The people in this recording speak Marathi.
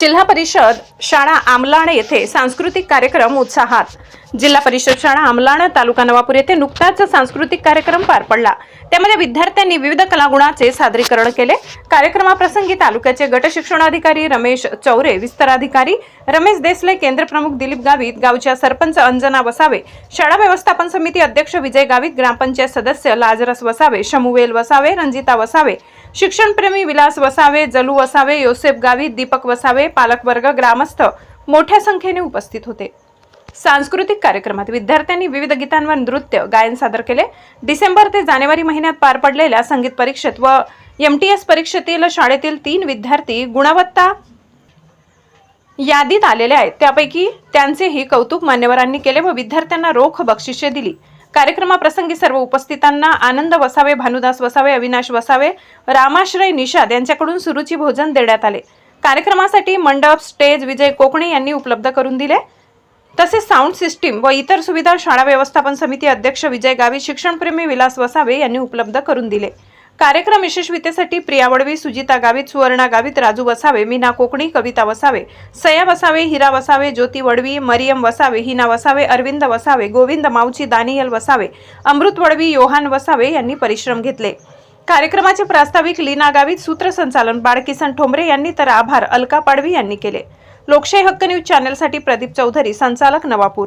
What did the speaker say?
जिल्हा परिषद शाळा आमलाण येथे सांस्कृतिक कार्यक्रम उत्साहात. जिल्हा परिषद शाळा आमलाण तालुका नवापूर येथे नुकताच सांस्कृतिक कार्यक्रम पार पडला. त्यामध्ये विद्यार्थ्यांनी विविध कलागुणाचे सादरीकरण केले. कार्यक्रमाप्रसंगी तालुक्याचे गट शिक्षणाधिकारी रमेश चौरे विस्ताराधिकारी रमेश देसले केंद्रप्रमुख दिलीप गावित गावच्या सरपंच अंजना वसावे शाळा व्यवस्थापन समिती अध्यक्ष विजय गावित ग्रामपंचायत सदस्य लाजरस वसावे शमुवेल वसावे रंजिता वसावे शिक्षणप्रेमी विलास वसावे जलू वसावे योसेफ गावित दीपक वसावे पालकवर्ग ग्रामस्थ मोठ्या संख्येने उपस्थित होते. सांस्कृतिक कार्यक्रमात विद्यार्थ्यांनी विविध गीतांवर नृत्य गायन सादर केले. डिसेंबर ते जानेवारी महिन्यात पार पडलेल्या संगीत परीक्षेत व एम टी एस परीक्षेतील शाळेतील तीन विद्यार्थी गुणवत्ता यादीत आलेले आहेत. त्यापैकी त्यांचेही कौतुक मान्यवरांनी केले व विद्यार्थ्यांना रोख बक्षिसे दिली. कार्यक्रमाप्रसंगी सर्व उपस्थितांना आनंद वसावे भानुदास वसावे अविनाश वसावे रामाश्रय निषाद यांच्याकडून सुरुची भोजन देण्यात आले. कार्यक्रमासाठी मंडप स्टेज विजय कोकणे यांनी उपलब्ध करून दिले. तसेच साऊंड सिस्टीम व इतर सुविधा शाळा व्यवस्थापन समिती अध्यक्ष विजय गावी शिक्षणप्रेमी विलास वसावे यांनी उपलब्ध करून दिले. कार्यक्रम यशस्वीतेसाठी प्रिया वडवी सुजिता गावित सुवर्णा गावित राजू वसावे मीना कोकणी कविता वसावे सया वसावे हिरा वसावे ज्योती वडवी मरियम वसावे हिना वसावे अरविंद वसावे गोविंद माऊची दानियल वसावे अमृत वडवी योहान वसावे यांनी परिश्रम घेतले. कार्यक्रमाचे प्रास्ताविक लीना गावित सूत्रसंचालन बाळकिसन ठोंबरे यांनी तर आभार अलका पाडवी यांनी केले. लोकशाही हक्क न्यूज चॅनलसाठी प्रदीप चौधरी संचालक नवापूर.